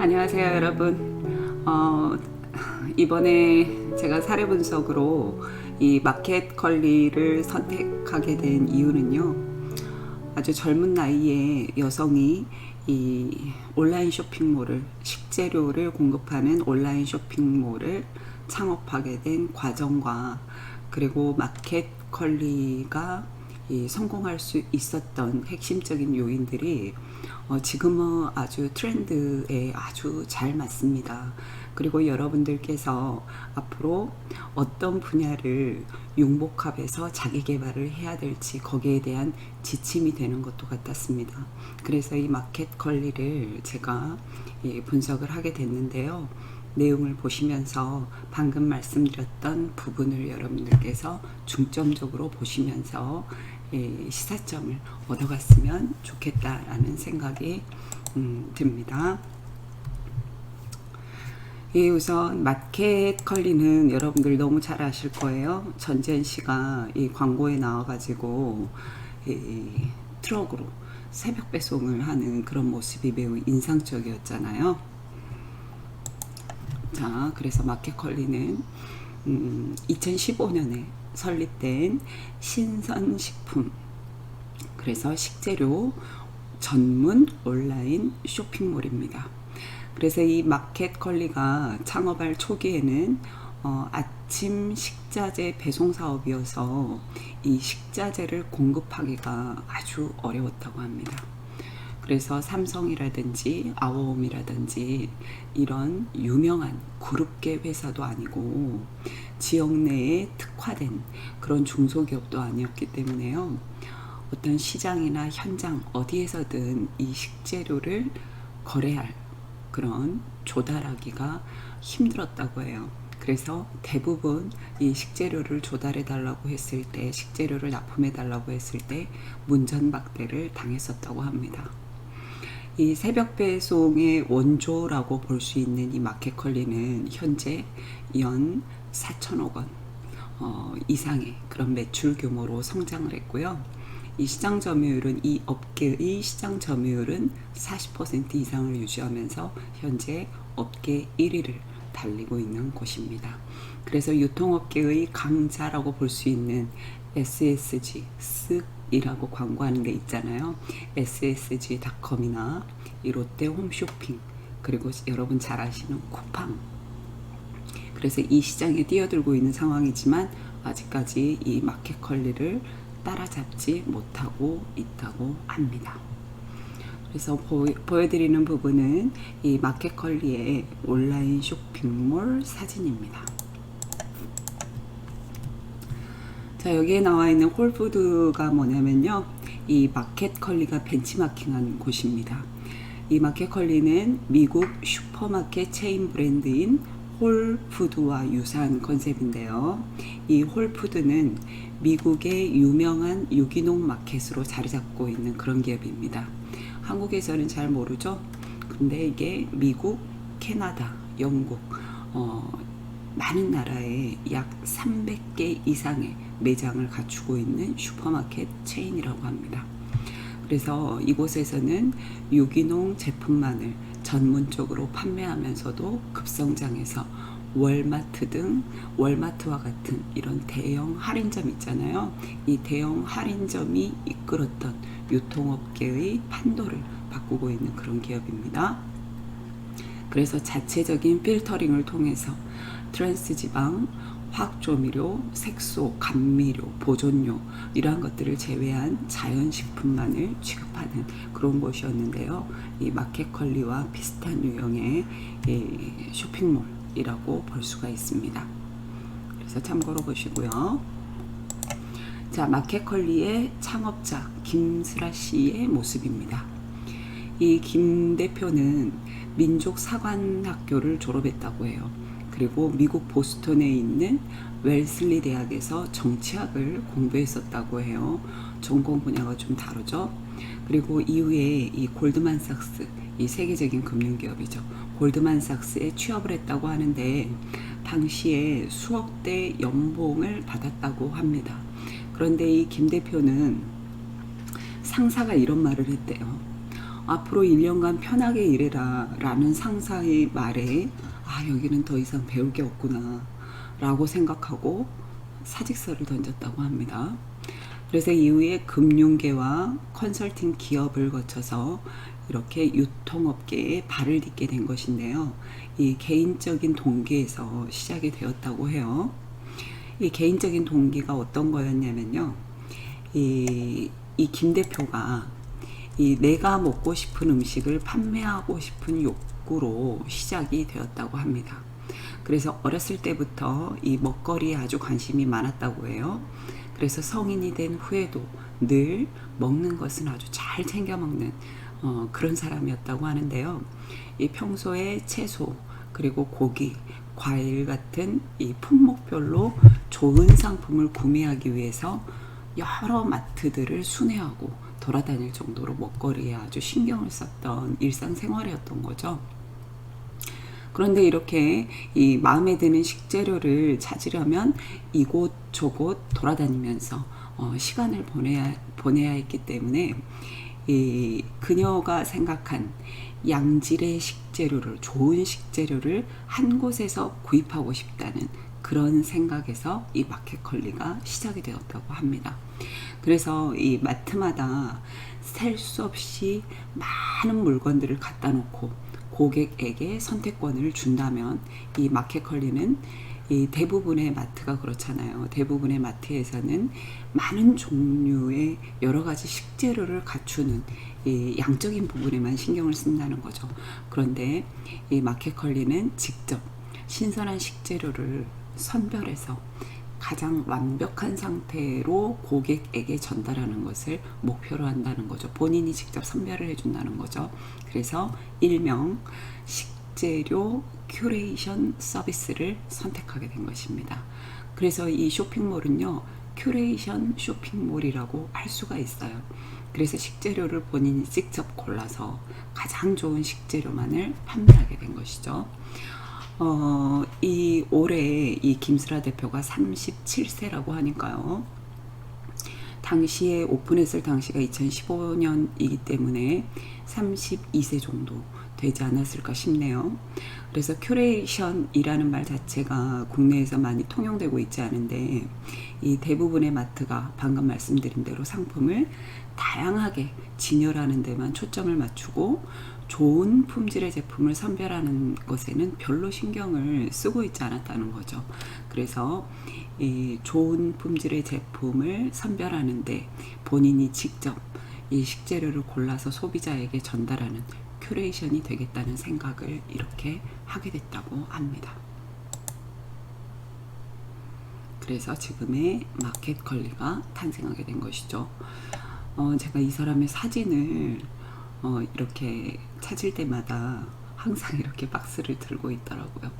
안녕하세요 여러분. 어, 이번에 제가 사례 분석으로 이 마켓 컬리를 선택하게 된 이유는요. 아주 젊은 나이에 여성이 이 온라인 쇼핑몰을 식재료를 공급하는 온라인 쇼핑몰을 창업하게 된 과정과 그리고 마켓 컬리가 이 성공할 수 있었던 핵심적인 요인들이 어, 지금은 아주 트렌드에 아주 잘 맞습니다. 그리고 여러분들께서 앞으로 어떤 분야를 융복합해서 자기 개발을 해야 될지 거기에 대한 지침이 되는 것도 같았습니다. 그래서 이 마켓 컬리를 제가 이 분석을 하게 됐는데요. 내용을 보시면서 방금 말씀드렸던 부분을 여러분들께서 중점적으로 보시면서 이 시사점을 얻어갔으면 좋겠다라는 생각이 음, 듭니다. 예, 우선 마켓 컬리는 여러분들 너무 잘 아실 거예요. 전재현 씨가 이 광고에 나와가지고 이 트럭으로 새벽 배송을 하는 그런 모습이 매우 인상적이었잖아요. 자, 그래서 마켓컬리는 음, 2015년에 설립된 신선식품 그래서 식재료 전문 온라인 쇼핑몰입니다. 그래서 이 마켓컬리가 창업할 초기에는 어, 아침 식자재 배송 사업이어서 이 식자재를 공급하기가 아주 어려웠다고 합니다. 그래서 삼성이라든지 아워홈이라든지 이런 유명한 그룹계 회사도 아니고 지역 내에 특화된 그런 중소기업도 아니었기 때문에요. 어떤 시장이나 현장 어디에서든 이 식재료를 거래할 그런 조달하기가 힘들었다고 해요. 그래서 대부분 이 식재료를 조달해 달라고 했을 때, 식재료를 납품해 달라고 했을 때 문전박대를 당했었다고 합니다. 이 새벽 배송의 원조라고 볼 수 있는 이 마켓컬리는 현재 연 4천억 원 어, 이상의 그런 매출 규모로 성장을 했고요. 이 시장 점유율은 이 업계의 시장 점유율은 40% 이상을 유지하면서 현재 업계 1위를 달리고 있는 곳입니다. 그래서 유통업계의 강자라고 볼 수 있는 SSG, 쓱 이라고 광고하는 게 있잖아요. SSG닷컴이나 이 롯데 홈쇼핑 그리고 여러분 잘 아시는 쿠팡 그래서 이 시장에 뛰어들고 있는 상황이지만 아직까지 이 마켓 컬리를 따라잡지 못하고 있다고 합니다. 그래서 보여, 보여드리는 부분은 이 마켓컬리의 온라인 쇼핑몰 사진입니다. 자 여기에 나와 있는 홀푸드가 뭐냐면요. 이 마켓컬리가 벤치마킹한 곳입니다. 이 마켓컬리는 미국 슈퍼마켓 체인 브랜드인 홀푸드와 유사한 컨셉인데요. 이 홀푸드는 미국의 유명한 유기농 마켓으로 자리 잡고 있는 그런 기업입니다. 한국에서는 잘 모르죠? 근데 이게 미국, 캐나다, 영국 어, 많은 나라에 약 300개 이상의 매장을 갖추고 있는 슈퍼마켓 체인이라고 합니다. 그래서 이곳에서는 유기농 제품만을 전문적으로 판매하면서도 급성장해서 월마트 등 월마트와 같은 이런 대형 할인점 있잖아요. 이 대형 할인점이 이끌었던 유통업계의 판도를 바꾸고 있는 그런 기업입니다. 그래서 자체적인 필터링을 통해서 트랜스 지방, 화학조미료, 색소, 감미료, 보존료 이러한 것들을 제외한 자연식품만을 취급하는 그런 곳이었는데요. 이 마켓컬리와 비슷한 유형의 쇼핑몰이라고 볼 수가 있습니다. 그래서 참고로 보시고요. 자, 마켓컬리의 창업자 김슬아 씨의 모습입니다. 이 김 대표는 민족사관학교를 졸업했다고 해요. 그리고 미국 보스턴에 있는 웰슬리 대학에서 정치학을 공부했었다고 해요. 전공 분야가 좀 다르죠. 그리고 이후에 이 골드만삭스, 이 세계적인 금융기업이죠. 골드만삭스에 취업을 했다고 하는데 당시에 수억 대 연봉을 받았다고 합니다. 그런데 이 김 대표는 상사가 이런 말을 했대요. 앞으로 1년간 편하게 일해라 라는 상사의 말에 아 여기는 더 이상 배울 게 없구나 라고 생각하고 사직서를 던졌다고 합니다. 그래서 이후에 금융계와 컨설팅 기업을 거쳐서 이렇게 유통업계에 발을 딛게 된 것인데요. 이 개인적인 동기에서 시작이 되었다고 해요. 이 개인적인 동기가 어떤 거였냐면요. 이, 이 김 대표가 이 내가 먹고 싶은 음식을 판매하고 싶은 욕 구로 시작이 되었다고 합니다. 그래서 어렸을 때부터 이 먹거리에 아주 관심이 많았다고 해요. 그래서 성인이 된 후에도 늘 먹는 것은 아주 잘 챙겨 먹는 어, 그런 사람이었다고 하는데요. 이 평소에 채소 그리고 고기, 과일 같은 이 품목별로 좋은 상품을 구매하기 위해서 여러 마트들을 순회하고 돌아다닐 정도로 먹거리에 아주 신경을 썼던 일상생활이었던 거죠. 그런데 이렇게 이 마음에 드는 식재료를 찾으려면 이곳 저곳 돌아다니면서 어, 시간을 보내야 보내야 했기 때문에 이 그녀가 생각한 양질의 식재료를 좋은 식재료를 한 곳에서 구입하고 싶다는 그런 생각에서 이 마켓컬리가 시작이 되었다고 합니다. 그래서 이 마트마다 셀 수 없이 많은 물건들을 갖다 놓고 고객에게 선택권을 준다면 이 마켓컬리는 이 대부분의 마트가 그렇잖아요. 대부분의 마트에서는 많은 종류의 여러 가지 식재료를 갖추는 이 양적인 부분에만 신경을 쓴다는 거죠. 그런데 이 마켓컬리는 직접 신선한 식재료를 선별해서 가장 완벽한 상태로 고객에게 전달하는 것을 목표로 한다는 거죠. 본인이 직접 선별을 해준다는 거죠. 그래서 일명 식재료 큐레이션 서비스를 선택하게 된 것입니다. 그래서 이 쇼핑몰은요, 큐레이션 쇼핑몰이라고 할 수가 있어요. 그래서 식재료를 본인이 직접 골라서 가장 좋은 식재료만을 판매하게 된 것이죠. 어, 이 올해 이 김슬아 대표가 37세라고 하니까요. 당시에 오픈했을 당시가 2015년이기 때문에 32세 정도 되지 않았을까 싶네요. 그래서 큐레이션이라는 말 자체가 국내에서 많이 통용되고 있지 않은데 이 대부분의 마트가 방금 말씀드린 대로 상품을 다양하게 진열하는 데만 초점을 맞추고 좋은 품질의 제품을 선별하는 것에는 별로 신경을 쓰고 있지 않았다는 거죠. 그래서 이 좋은 품질의 제품을 선별하는데 본인이 직접 이 식재료를 골라서 소비자에게 전달하는 큐레이션이 되겠다는 생각을 이렇게 하게 됐다고 합니다. 그래서 지금의 마켓컬리가 탄생하게 된 것이죠. 어, 제가 이 사람의 사진을 어, 이렇게 찾을 때마다 항상 이렇게 박스를 들고 있더라고요.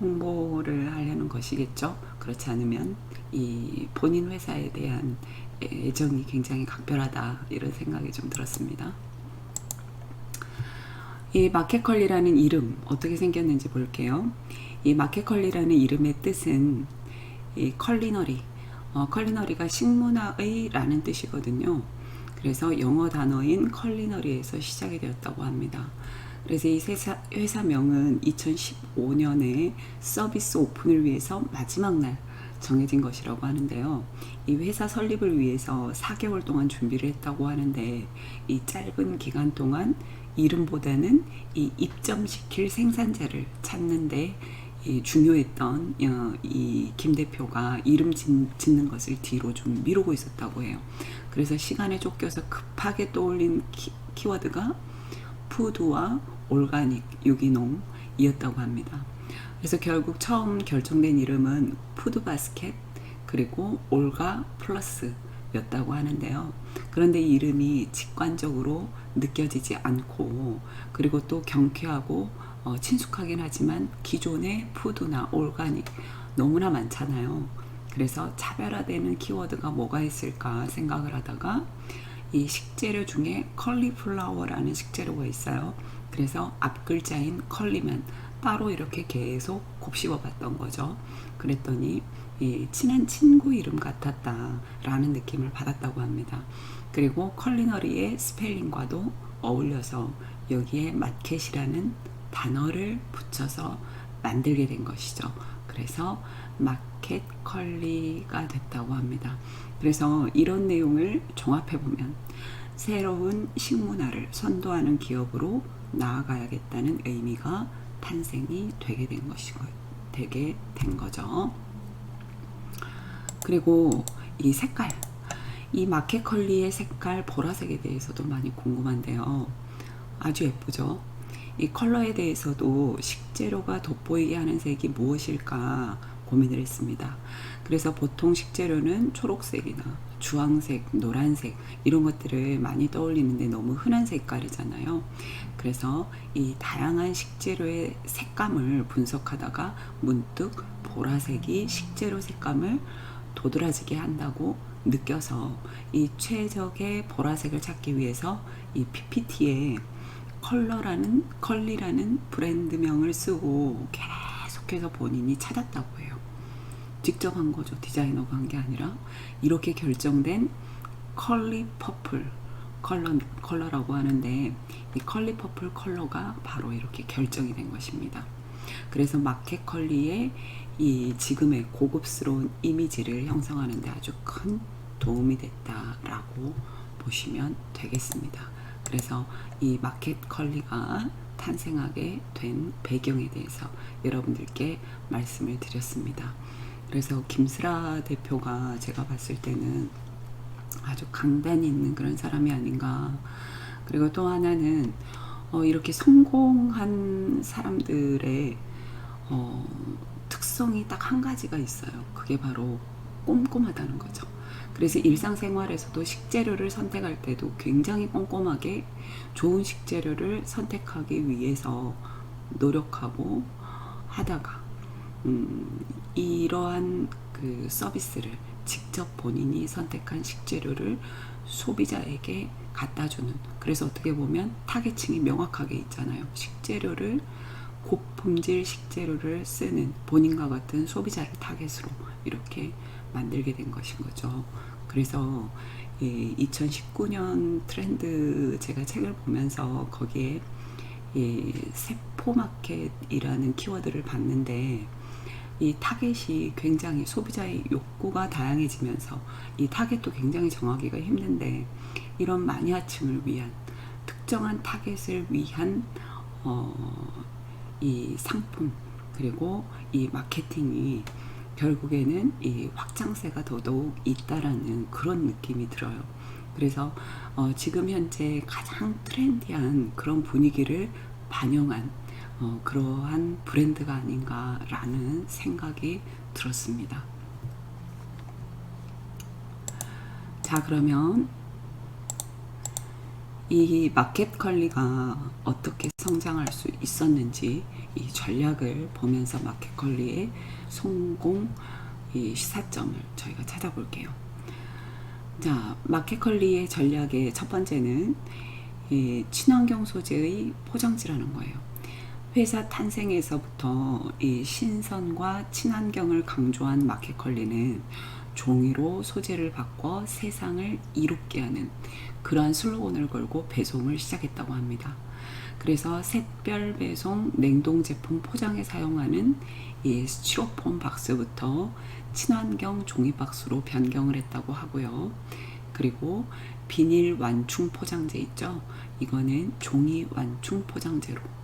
홍보를 하려는 것이겠죠. 그렇지 않으면 이 본인 회사에 대한 애정이 굉장히 각별하다 이런 생각이 좀 들었습니다. 이 마켓컬리라는 이름 어떻게 생겼는지 볼게요. 이 마켓컬리라는 이름의 뜻은 이 컬리너리, 어, 컬리너리가 식문화의라는 뜻이거든요. 그래서 영어 단어인 컬리너리에서 시작이 되었다고 합니다. 그래서 이 회사, 회사명은 2015년에 서비스 오픈을 위해서 마지막 날 정해진 것이라고 하는데요. 이 회사 설립을 위해서 4개월 동안 준비를 했다고 하는데 이 짧은 기간 동안 이름보다는 이 입점시킬 생산자를 찾는데 이 중요했던 어, 이김 대표가 이름 짓는 것을 뒤로 좀 미루고 있었다고 해요. 그래서 시간에 쫓겨서 급하게 떠올린 키, 키워드가 푸드와 올가닉 유기농이었다고 합니다. 그래서 결국 처음 결정된 이름은 푸드바스켓 그리고 올가 플러스였다고 하는데요. 그런데 이름이 직관적으로 느껴지지 않고 그리고 또 경쾌하고 어, 친숙하긴 하지만 기존의 푸드나 올가닉 너무나 많잖아요. 그래서 차별화되는 키워드가 뭐가 있을까 생각을 하다가 이 식재료 중에 컬리플라워라는 식재료가 있어요. 그래서 앞 글자인 컬리면 따로 이렇게 계속 곱씹어 봤던 거죠. 그랬더니 이 친한 친구 이름 같았다라는 느낌을 받았다고 합니다. 그리고 컬리너리의 스펠링과도 어울려서 여기에 마켓이라는 단어를 붙여서 만들게 된 것이죠. 그래서 마켓 컬리가 됐다고 합니다. 그래서 이런 내용을 종합해 보면 새로운 식문화를 선도하는 기업으로 나아가야겠다는 의미가 탄생이 되게 된 것이고 되게 된 거죠. 그리고 이 색깔, 이 마켓컬리의 색깔 보라색에 대해서도 많이 궁금한데요. 아주 예쁘죠? 이 컬러에 대해서도 식재료가 돋보이게 하는 색이 무엇일까 고민을 했습니다. 그래서 보통 식재료는 초록색이나 주황색, 노란색 이런 것들을 많이 떠올리는데 너무 흔한 색깔이잖아요. 그래서 이 다양한 식재료의 색감을 분석하다가 문득 보라색이 식재료 색감을 도드라지게 한다고 느껴서 이 최적의 보라색을 찾기 위해서 이 PPT에 컬러라는 컬리라는 브랜드명을 쓰고 계속해서 본인이 찾았다고 해요. 직접 한 거죠. 디자이너가 한 게 아니라 이렇게 결정된 컬리 퍼플 컬러 컬러라고 하는데 이 컬리 퍼플 컬러가 바로 이렇게 결정이 된 것입니다. 그래서 마켓 컬리의 이 지금의 고급스러운 이미지를 형성하는 데 아주 큰 도움이 됐다라고 보시면 되겠습니다. 그래서 이 마켓 컬리가 탄생하게 된 배경에 대해서 여러분들께 말씀을 드렸습니다. 그래서 김슬아 대표가 제가 봤을 때는 아주 강단이 있는 그런 사람이 아닌가. 그리고 또 하나는 어, 이렇게 성공한 사람들의 어, 특성이 딱 한 가지가 있어요. 그게 바로 꼼꼼하다는 거죠. 그래서 일상생활에서도 식재료를 선택할 때도 굉장히 꼼꼼하게 좋은 식재료를 선택하기 위해서 노력하고 하다가 음, 이러한 그 서비스를 직접 본인이 선택한 식재료를 소비자에게 갖다 주는 그래서 어떻게 보면 타겟층이 명확하게 있잖아요. 식재료를 고품질 식재료를 쓰는 본인과 같은 소비자를 타겟으로 이렇게 만들게 된 것인 거죠. 그래서 이 2019년 트렌드 제가 책을 보면서 거기에 이 세포마켓이라는 키워드를 봤는데 이 타겟이 굉장히 소비자의 욕구가 다양해지면서 이 타겟도 굉장히 정하기가 힘든데 이런 마니아층을 위한 특정한 타겟을 위한 어, 이 상품 그리고 이 마케팅이 결국에는 이 확장세가 더더욱 있다라는 그런 느낌이 들어요. 그래서 어, 지금 현재 가장 트렌디한 그런 분위기를 반영한 어, 그러한 브랜드가 아닌가라는 생각이 들었습니다. 자, 그러면 이 마켓 컬리가 어떻게 성장할 수 있었는지 이 전략을 보면서 마켓 컬리의 성공 이 시사점을 저희가 찾아볼게요. 자, 마켓 컬리의 전략의 첫 번째는 이 친환경 소재의 포장지라는 거예요. 회사 탄생에서부터 이 신선과 친환경을 강조한 마켓컬리는 종이로 소재를 바꿔 세상을 이롭게 하는 그러한 슬로건을 걸고 배송을 시작했다고 합니다. 그래서 샛별 배송 냉동 제품 포장에 사용하는 이 스티로폼 박스부터 친환경 종이 박스로 변경을 했다고 하고요. 그리고 비닐 완충 포장재 있죠? 이거는 종이 완충 포장재로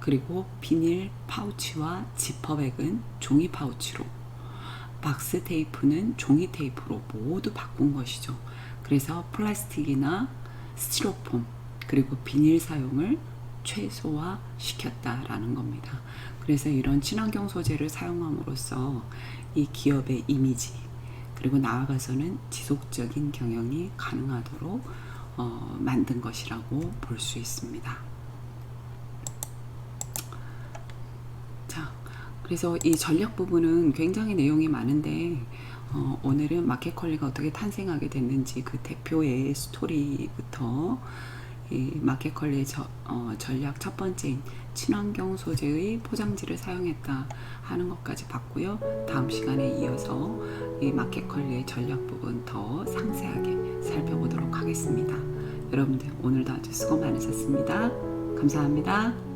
그리고 비닐 파우치와 지퍼백은 종이 파우치로 박스 테이프는 종이 테이프로 모두 바꾼 것이죠. 그래서 플라스틱이나 스티로폼 그리고 비닐 사용을 최소화 시켰다라는 겁니다. 그래서 이런 친환경 소재를 사용함으로써 이 기업의 이미지 그리고 나아가서는 지속적인 경영이 가능하도록 어, 만든 것이라고 볼 수 있습니다. 그래서 이 전략 부분은 굉장히 내용이 많은데 어, 오늘은 마켓컬리가 어떻게 탄생하게 됐는지 그 대표의 스토리부터 이 마켓컬리의 저, 어, 전략 첫 번째인 친환경 소재의 포장지를 사용했다 하는 것까지 봤고요. 다음 시간에 이어서 이 마켓컬리의 전략 부분 더 상세하게 살펴보도록 하겠습니다. 여러분들 오늘도 아주 수고 많으셨습니다. 감사합니다.